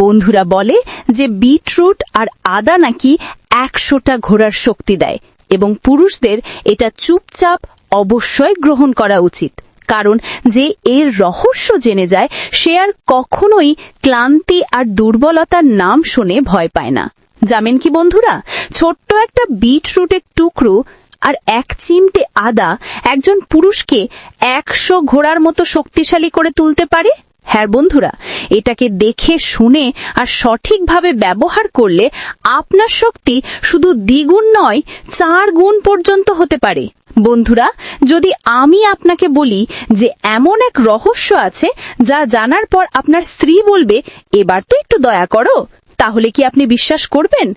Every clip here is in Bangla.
বন্ধুরা বলে যে বিটরুট আর আদা নাকি একশোটা ঘোড়ার শক্তি দেয় এবং পুরুষদের এটা চুপচাপ অবশ্যই গ্রহণ করা উচিত। কারণ যে এর রহস্য জেনে যায়, সে আর কখনোই ক্লান্তি আর দুর্বলতার নাম শুনে ভয় পায় না। জানেন কি বন্ধুরা? ছোট্ট একটা বিটরুটের টুকরো আর এক চিমটে আদা একজন পুরুষকে একশো ঘোড়ার মতো শক্তিশালী করে তুলতে পারে? হ্যাঁ বন্ধুরা, এটাকে দেখে শুনে আর সঠিকভাবে ব্যবহার করলে আপনার শক্তি শুধু দ্বিগুণ নয়, চার গুণ পর্যন্ত হতে পারে। বন্ধুরা, যদি আমি আপনাকে বলি যে এমন এক রহস্য আছে যা জানার পর আপনার স্ত্রী বলবে, এবার তো একটু দয়া করো তাহলে কি আপনি বিশ্বাস করবেন?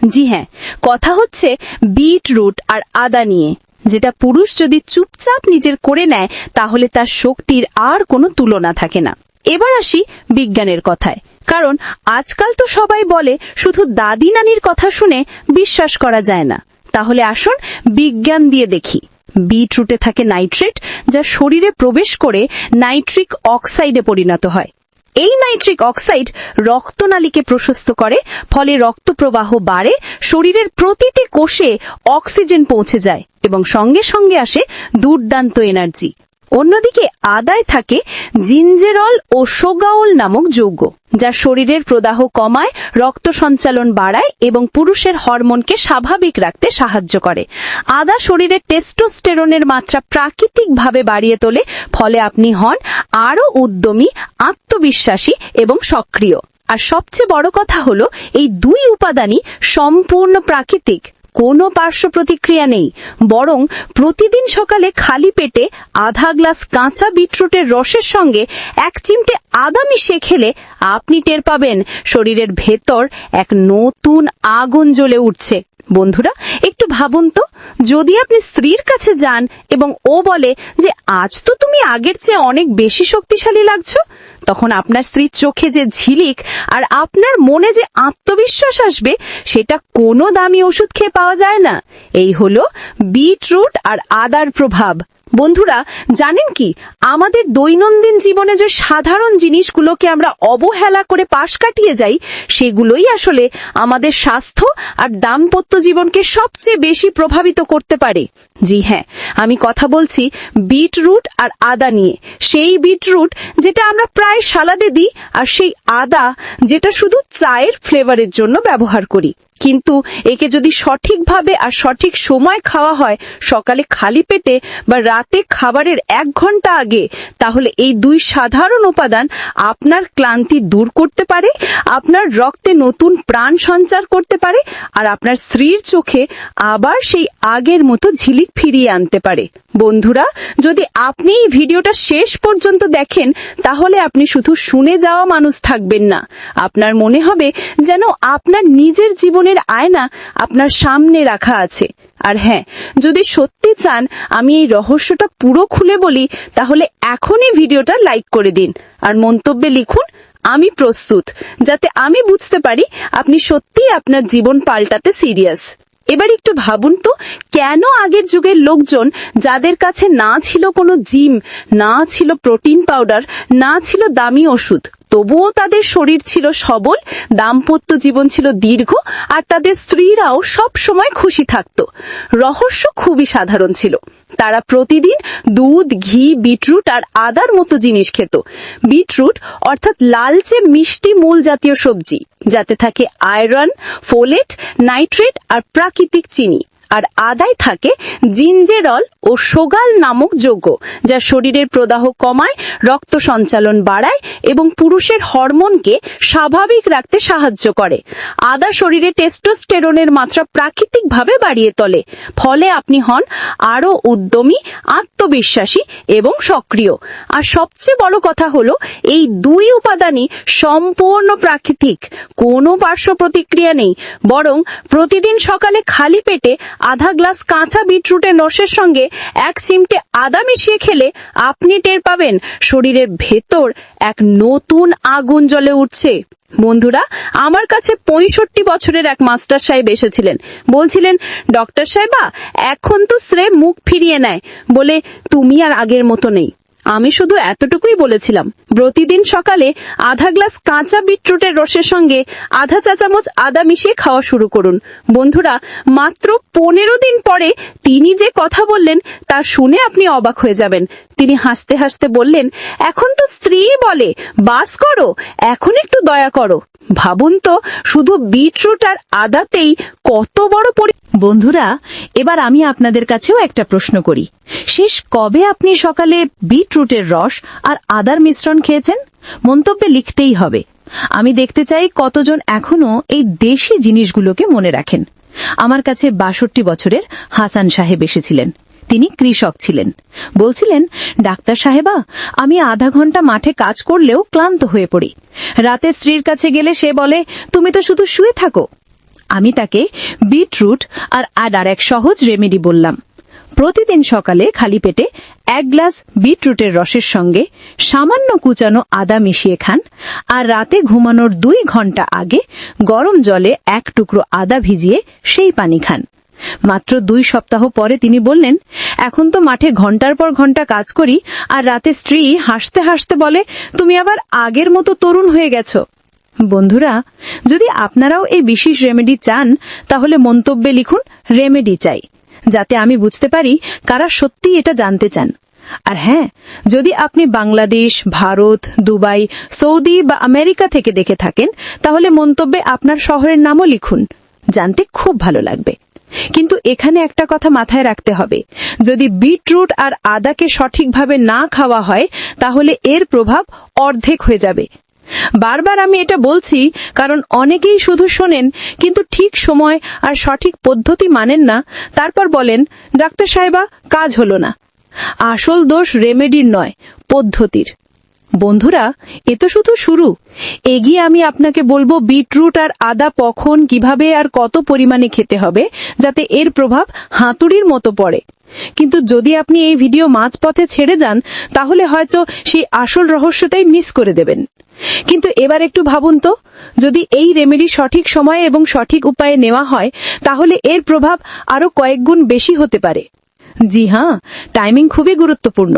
জি হ্যাঁ কথা হচ্ছে বিট রুট আর আদা নিয়ে। যেটা পুরুষ যদি চুপচাপ নিজের করে নেয়, তাহলে তার শক্তির আর কোনো তুলনা থাকে না। এবার আসি বিজ্ঞানের কথায়। কারণ আজকাল তো সবাই বলে, শুধু দাদি নানির কথা শুনে বিশ্বাস করা যায় না। তাহলে আসুন বিজ্ঞান দিয়ে দেখি। বিটরুটে থাকে নাইট্রেট, যা শরীরে প্রবেশ করে নাইট্রিক অক্সাইডে পরিণত হয়। এই নাইট্রিক অক্সাইড রক্তনালীকে প্রশস্ত করে, ফলে রক্ত প্রবাহ বাড়ে, শরীরের প্রতিটি কোষে অক্সিজেন পৌঁছে যায় এবং সঙ্গে সঙ্গে আসে দুর্দান্ত এনার্জি। অন্যদিকে আদায় থাকে জিঞ্জেরল ও সোগাউল নামক যৌগ, যা শরীরের প্রদাহ কমায়, রক্ত সঞ্চালন বাড়ায় এবং পুরুষের হরমোনকে স্বাভাবিক রাখতে সাহায্য করে। আদা শরীরের টেস্টোস্টেরনের মাত্রা প্রাকৃতিকভাবে বাড়িয়ে তোলে, ফলে আপনি হন আরও উদ্যমী, আত্মবিশ্বাসী এবং সক্রিয়। আর সবচেয়ে বড় কথা হলো, এই দুই উপাদানই সম্পূর্ণ প্রাকৃতিক। কোনো পার্শ্ব প্রতিক্রিয়া নেই, বরং প্রতিদিন সকালে খালি পেটে আধা গ্লাস কাঁচা বিটরুটের রসের সঙ্গে এক চিমটে আদা মিশিয়ে খেলে আপনি টের পাবেন শরীরের ভেতর এক নতুন আগুন জ্বলে উঠছে। বন্ধুরা, একটু ভাবুন তো, যদি আপনি স্ত্রীর কাছে যান এবং ও বলে যে, আজ তো তুমি আগের চেয়ে অনেক বেশি শক্তিশালী লাগছো তখন আপনার স্ত্রীর চোখে যে ঝিলিক আর আপনার মনে যে আত্মবিশ্বাস আসবে, সেটা কোনো দামি ওষুধ খেয়ে পাওয়া যায় না। এই হলো বিটরুট আর আদার প্রভাব। বন্ধুরা, জানেন কি? আমাদের দৈনন্দিন জীবনে যে সাধারণ জিনিসগুলোকে আমরা অবহেলা করে পাশ কাটিয়ে যাই, সেগুলোই আসলে আমাদের স্বাস্থ্য আর দাম্পত্য জীবনকে সবচেয়ে বেশি প্রভাবিত করতে পারে। জি হ্যাঁ আমি কথা বলছি বিটরুট আর আদা নিয়ে। সেই বিটরুট যেটা আমরা প্রায় সালাদে দিই আর সেই আদা যেটা শুধু চায়ের ফ্লেভারের জন্য ব্যবহার করি। কিন্তু একে যদি সঠিকভাবে আর সঠিক সময় খাওয়া হয় সকালে খালি পেটে বা রাতে খাবারের এক ঘণ্টা আগে, তাহলে এই দুই সাধারণ উপাদান আপনার ক্লান্তি দূর করতে পারে, আপনার রক্তে নতুন প্রাণ সঞ্চার করতে পারে আর আপনার স্ত্রীর চোখে আবার সেই আগের মতো ঝিলিক ফিরিয়ে আনতে পারে। বন্ধুরা, যদি আপনি এই ভিডিওটা শেষ পর্যন্ত দেখেন, তাহলে আপনি শুধু শুনে যাওয়া মানুষ থাকবেন না। আপনার মনে হবে যেন আপনার নিজের জীবনের আয়না আপনার সামনে রাখা আছে। আর হ্যাঁ যদি সত্যি চান আমি এই রহস্যটা পুরো খুলে বলি, তাহলে এখনই ভিডিওটা লাইক করে দিন। আর মন্তব্যে লিখুন, আমি প্রস্তুত। যাতে আমি বুঝতে পারি আপনি সত্যিই আপনার জীবন পাল্টাতে সিরিয়াস। এবার একটু ভাবুন তো, কেন আগের যুগের লোকজন যাদের কাছে না ছিল কোনো জিম, না ছিল প্রোটিন পাউডার, না ছিল দামি ওষুধ তবুও তাদের শরীর ছিল সবল, দাম্পত্য জীবন ছিল দীর্ঘ, আর তাদের স্ত্রীরাও সব সময় খুশি থাকত। রহস্য খুবই সাধারণ ছিল। তারা প্রতিদিন দুধ, ঘি, বিটরুট আর আদার মতো জিনিস খেত। বিটরুট অর্থাৎ লালচে মিষ্টি মূল জাতীয় সবজি, যাতে থাকে আয়রন, ফোলেট, নাইট্রেট আর প্রাকৃতিক চিনি। আর আদায় থাকে জিঞ্জেরল ও সোগাল নামক যৌগ, যা শরীরের প্রদাহ কমায়, রক্ত সঞ্চালন বাড়ায় এবং পুরুষের হরমোনকে স্বাভাবিক রাখতে সাহায্য করে। আদা শরীরে টেস্টোস্টেরনের মাত্রা প্রাকৃতিকভাবে বাড়িয়ে তোলে, ফলে আপনি হন আরও উদ্যমী, আত্মবিশ্বাসী এবং সক্রিয়। আর সবচেয়ে বড় কথা হলো, এই দুই উপাদানই সম্পূর্ণ প্রাকৃতিক, কোনো পার্শ্ব প্রতিক্রিয়া নেই, বরং প্রতিদিন সকালে খালি পেটে আধা গ্লাস কাঁচা বিটরুটের রসের সঙ্গে এক চিমটে আদা মিশিয়ে খেলে আপনি টের পাবেন শরীরের ভেতর এক নতুন আগুন জ্বলে উঠছে। বন্ধুরা, আমার কাছে পঁয়ষট্টি বছরের এক মাস্টার সাহেব এসেছিলেন। বলছিলেন, ডক্টর সাহেবা, এখন তো শ্রে মুখ ফিরিয়ে নেয়। বলে, তুমি আর আগের মতো নেই। আমি শুধু এতটুকুই বলেছিলাম, প্রতিদিন সকালে আধা গ্লাস কাঁচা বিটরুটের রসের সঙ্গে আধা চা চামচ আদা মিশিয়ে খাওয়া শুরু করুন। বন্ধুরা, মাত্র পনেরো দিন পরে তিনি যে কথা বললেন তা শুনে আপনি অবাক হয়ে যাবেন। তিনি হাসতে হাসতে বললেন, এখন তো স্ত্রী বলে, বাস করো, এখন একটু দয়া করো। ভাবুন তো, শুধু বিটরুট আর আদাতেই কত বড় পরি বন্ধুরা, এবার আমি আপনাদের কাছেও একটা প্রশ্ন করি। শেষ কবে আপনি সকালে বিটরুটের রস আর আদার মিশ্রণ খেয়েছেন? মন্তব্যে লিখতেই হবে। আমি দেখতে চাই কতজন এখনও এই দেশি জিনিসগুলোকে মনে রাখেন। আমার কাছে বাষট্টি বছরের হাসান সাহেব এসেছিলেন। তিনি কৃষক ছিলেন। বলছিলেন, ডাক্তার সাহেবা, আমি আধা ঘণ্টা মাঠে কাজ করলেও ক্লান্ত হয়ে পড়ি। রাতে স্ত্রীর কাছে গেলে সে বলে, তুমি তো শুধু শুয়ে থাকো। আমি তাকে বিটরুট আর আদার এক সহজ রেমেডি বললাম। প্রতিদিন সকালে খালি পেটে এক গ্লাস বিটরুটের রসের সঙ্গে সামান্য কুচানো আদা মিশিয়ে খান, আর রাতে ঘুমানোর দুই ঘণ্টা আগে গরম জলে এক টুকরো আদা ভিজিয়ে সেই পানি খান। মাত্র দুই সপ্তাহ পরে তিনি বললেন, এখন তো মাঠে ঘণ্টার পর ঘণ্টা কাজ করি, আর রাতে স্ত্রী হাসতে হাসতে বলে, তুমি আবার আগের মতো তরুণ হয়ে গেছো। বন্ধুরা, যদি আপনারাও এই বিশেষ রেমেডি চান, তাহলে মন্তব্যে লিখুন রেমেডি চাই। যাতে আমি বুঝতে পারি কারা সত্যি এটা জানতে চান। আর হ্যাঁ যদি আপনি বাংলাদেশ, ভারত, দুবাই, সৌদি বা আমেরিকা থেকে দেখে থাকেন, তাহলে মন্তব্যে আপনার শহরের নামও লিখুন। জানতে খুব ভালো লাগবে। কিন্তু এখানে একটা কথা মাথায় রাখতে হবে। যদি বিটরুট আর আদাকে সঠিকভাবে না খাওয়া হয়, তাহলে এর প্রভাব অর্ধেক হয়ে যাবে। বারবার আমি এটা বলছি কারণ অনেকেই শুধু শোনেন, কিন্তু ঠিক সময় আর সঠিক পদ্ধতি মানেন না। তারপর বলেন, ডাক্তার সাহেবা, কাজ হলো না। আসল দোষ রেমেডির নয়, পদ্ধতির। বন্ধুরা, এ তো শুধু শুরু। এগিয়ে আমি আপনাকে বলব, বিটরুট আর আদা কখন কীভাবে আর কত পরিমাণে খেতে হবে, যাতে এর প্রভাব হাতুড়ির মতো পড়ে। কিন্তু যদি আপনি এই ভিডিও মাঝপথে ছেড়ে যান, তাহলে হয়তো সেই আসল রহস্যটাই মিস করে দেবেন। কিন্তু এবার একটু ভাবুন তো, যদি এই রেমেডি সঠিক সময়ে এবং সঠিক উপায়ে নেওয়া হয়, তাহলে এর প্রভাব আরও কয়েকগুণ বেশি হতে পারে। জি হ্যাঁ টাইমিং খুবই গুরুত্বপূর্ণ।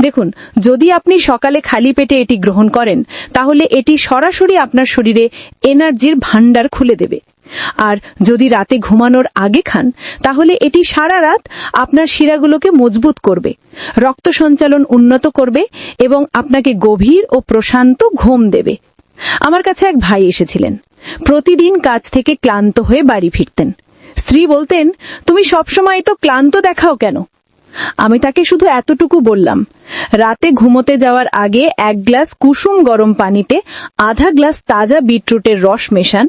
দেখুন, যদি আপনি সকালে খালি পেটে এটি গ্রহণ করেন, তাহলে এটি সরাসরি আপনার শরীরে এনার্জির ভান্ডার খুলে দেবে। আর যদি রাতে ঘুমানোর আগে খান, তাহলে এটি সারা রাত আপনার শিরাগুলোকে মজবুত করবে, রক্ত সঞ্চালন উন্নত করবে এবং আপনাকে গভীর ও প্রশান্ত ঘুম দেবে। আমার কাছে এক ভাই এসেছিলেন। প্রতিদিন কাজ থেকে ক্লান্ত হয়ে বাড়ি ফিরতেন। স্ত্রী বলতেন, তুমি সবসময় তো ক্লান্ত দেখাও কেন? আমি তাকে শুধু এতটুকু বললাম, রাতে ঘুমোতে যাওয়ার আগে এক গ্লাস কুসুম গরম পানিতে আধা গ্লাস তাজা বিটরুটের রস মেশান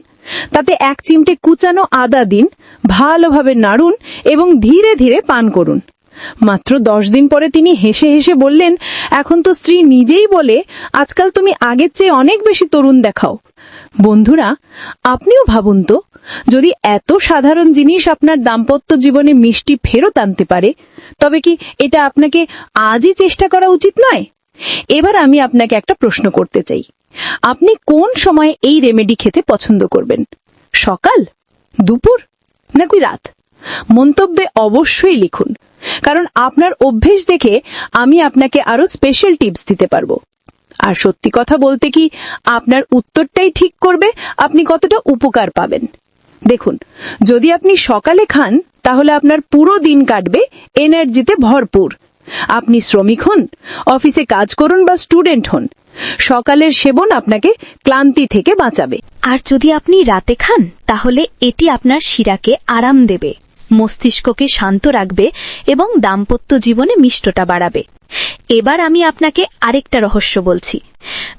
তাতে এক চিমটে কুচানো আদা দিন, ভালোভাবে নাড়ুন এবং ধীরে ধীরে পান করুন। মাত্র দশ দিন পরে তিনি হেসে হেসে বললেন, এখন তো স্ত্রী নিজেই বলে, আজকাল তুমি আগের চেয়ে অনেক বেশি তরুণ দেখাও। বন্ধুরা, আপনিও ভাবুন তো, যদি এত সাধারণ জিনিস আপনার দাম্পত্য জীবনে মিষ্টি ফেরত আনতে পারে, তবে কি এটা আপনাকে আজই চেষ্টা করা উচিত নয়? এবার আমি আপনাকে একটা প্রশ্ন করতে চাই। আপনি কোন সময় এই রেমেডি খেতে পছন্দ করবেন? সকাল, দুপুর, নাকি রাত? মন্তব্যে অবশ্যই লিখুন, কারণ আপনার অভ্যেস দেখে আমি আপনাকে আরও স্পেশাল টিপস দিতে পারব। আর সত্যি কথা বলতে কি, আপনার উত্তরটাই ঠিক করবে, আপনি কতটা উপকার পাবেন। দেখুন, যদি আপনি সকালে খান, তাহলে আপনার পুরো দিন কাটবে এনার্জিতে ভরপুর। আপনি শ্রমিক হন, অফিসে কাজ করুন বা স্টুডেন্ট হন, সকালের সেবন আপনাকে ক্লান্তি থেকে বাঁচাবে। আর যদি আপনি রাতে খান, তাহলে এটি আপনার শিরাকে আরাম দেবে, মস্তিষ্ককে শান্ত রাখবে এবং দাম্পত্য জীবনে মিষ্টটা বাড়াবে। এবার আমি আপনাকে আরেকটা রহস্য বলছি।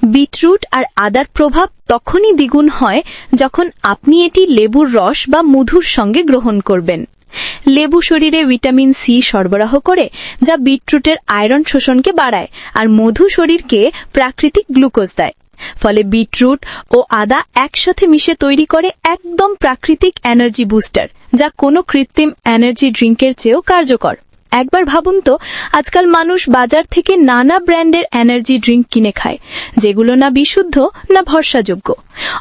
বিটরুট আর আদার প্রভাব তখনই দ্বিগুণ হয় যখন আপনি এটি লেবুর রস বা মধুর সঙ্গে গ্রহণ করবেন। লেবু শরীরে ভিটামিন সি সরবরাহ করে, যা বিটরুটের আয়রন শোষণকে বাড়ায় আর মধু শরীরকে প্রাকৃতিক গ্লুকোজ দেয়। ফলে বিটরুট ও আদা একসাথে মিশে তৈরি করে একদম প্রাকৃতিক এনার্জি বুস্টার, যা কোনো কৃত্রিম এনার্জি ড্রিঙ্কের চেয়েও কার্যকর। একবার ভাবুন তো, আজকাল মানুষ বাজার থেকে নানা ব্র্যান্ডের এনার্জি ড্রিঙ্ক কিনে খায়, যেগুলো না বিশুদ্ধ, না ভরসাযোগ্য।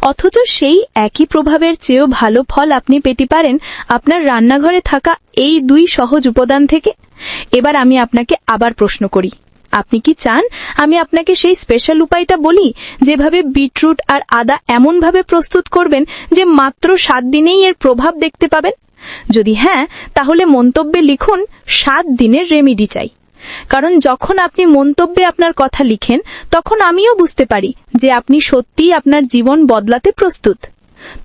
অথচ সেই একই প্রভাবের চেয়েও ভালো ফল আপনি পেতে পারেন আপনার রান্নাঘরে থাকা এই দুই সহজ উপাদান থেকে। এবার আমি আপনাকে আবার প্রশ্ন করি, আপনি কি চান আমি আপনাকে সেই স্পেশাল উপায়টা বলি, যেভাবে বিটরুট আর আদা এমনভাবে প্রস্তুত করবেন যে মাত্র সাত দিনেই এর প্রভাব দেখতে পাবেন? যদি হ্যাঁ তাহলে মন্তব্যে লিখুন, সাত দিনের রেমিডি চাই। কারণ যখন আপনি মন্তব্যে আপনার কথা লিখেন, তখন আমিও বুঝতে পারি যে আপনি সত্যিই আপনার জীবন বদলাতে প্রস্তুত।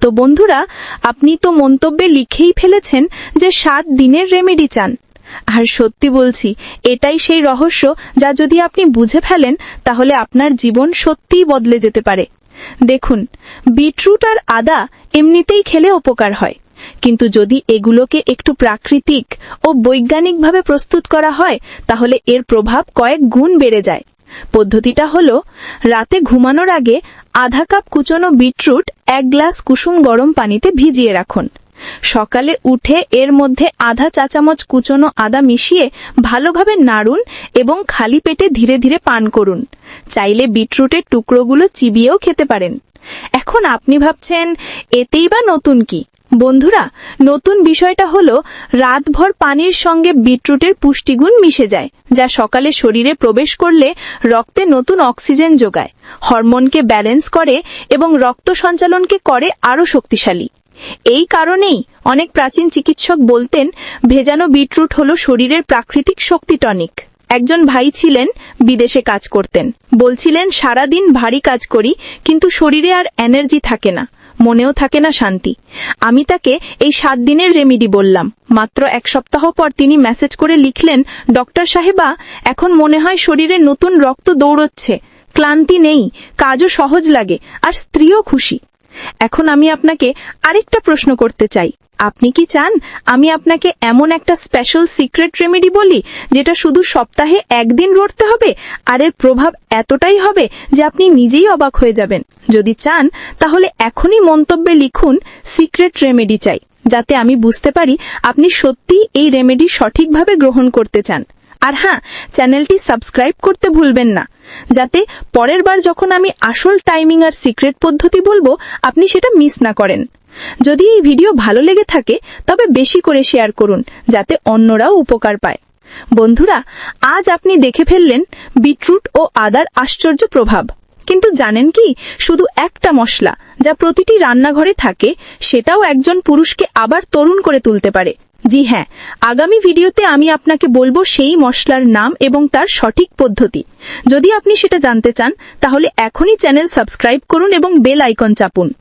তো বন্ধুরা, আপনি তো মন্তব্যে লিখেই ফেলেছেন যে সাত দিনের রেমেডি চান। আর সত্যি বলছি, এটাই সেই রহস্য যা যদি আপনি বুঝে ফেলেন, তাহলে আপনার জীবন সত্যিই বদলে যেতে পারে। দেখুন, বিটরুট আর আদা এমনিতেই খেলে উপকার হয়। কিন্তু যদি এগুলোকে একটু প্রাকৃতিক ও বৈজ্ঞানিকভাবে প্রস্তুত করা হয়, তাহলে এর প্রভাব কয়েক গুণ বেড়ে যায়। পদ্ধতিটা হল, রাতে ঘুমানোর আগে আধা কাপ কুচনো বিটরুট, এক গ্লাস কুসুম গরম পানিতে ভিজিয়ে রাখুন। সকালে উঠে এর মধ্যে আধা চা চামচ কুচনো আদা মিশিয়ে ভালোভাবে নাড়ুন এবং খালি পেটে ধীরে ধীরে পান করুন। চাইলে বিটরুটের টুকরোগুলো চিবিয়েও খেতে পারেন। এখন আপনি ভাবছেন, এতেই বা নতুন কি? বন্ধুরা, নতুন বিষয়টা হলো, রাতভর পানির সঙ্গে বিটরুটের পুষ্টিগুণ মিশে যায়, যা সকালে শরীরে প্রবেশ করলে রক্তে নতুন অক্সিজেন যোগায়, হরমোনকে ব্যালেন্স করে এবং রক্ত সঞ্চালনকে করে আরও শক্তিশালী। এই কারণেই অনেক প্রাচীন চিকিৎসক বলতেন, ভেজানো বিটরুট হলো শরীরের প্রাকৃতিক শক্তি টনিক। একজন ভাই ছিলেন, বিদেশে কাজ করতেন। বলছিলেন, সারাদিন ভারী কাজ করি, কিন্তু শরীরে আর এনার্জি থাকে না। মনেও থাকে না শান্তি। আমি তাকে এই সাত দিনের রেমিডি বললাম। মাত্র এক সপ্তাহ পর তিনি মেসেজ করে লিখলেন, ডক্টর সাহেবা, এখন মনে হয় শরীরে নতুন রক্ত দৌড়চ্ছে। ক্লান্তি নেই, কাজও সহজ লাগে, আর স্ত্রীও খুশি। এখন আমি আপনাকে আরেকটা প্রশ্ন করতে চাই। আপনি কি চান আমি আপনাকে এমন একটা স্পেশাল সিক্রেট রেমেডি বলি, যেটা শুধু সপ্তাহে একদিন রড়তে হবে, আর এর প্রভাব এতটাই হবে যে আপনি নিজেই অবাক হয়ে যাবেন। যদি চান, তাহলে এখনই মন্তব্যে লিখুন সিক্রেট রেমেডি চাই, যাতে আমি বুঝতে পারি আপনি সত্যিই এই রেমেডি সঠিকভাবে গ্রহণ করতে চান। আর হ্যাঁ চ্যানেলটি সাবস্ক্রাইব করতে ভুলবেন না। যাতে পরের বার যখন আমি আসল টাইমিং আর সিক্রেট পদ্ধতি বলব, আপনি সেটা মিস না করেন। যদি এই ভিডিও ভালো লেগে থাকে, তবে বেশি করে শেয়ার করুন, যাতে অন্যরাও উপকার পায়। বন্ধুরা, আজ আপনি দেখে ফেললেন বিটরুট ও আদার আশ্চর্য প্রভাব। কিন্তু জানেন কি, শুধু একটা মশলা যা প্রতিটি রান্নাঘরে থাকে, সেটাও একজন পুরুষকে আবার তরুণ করে তুলতে পারে। জি হ্যাঁ আগামী ভিডিওতে আমি আপনাকে বলব সেই মশলার নাম এবং তার সঠিক পদ্ধতি। যদি আপনি সেটা জানতে চান, তাহলে এখনই চ্যানেল সাবস্ক্রাইব করুন এবং বেল আইকন চাপুন।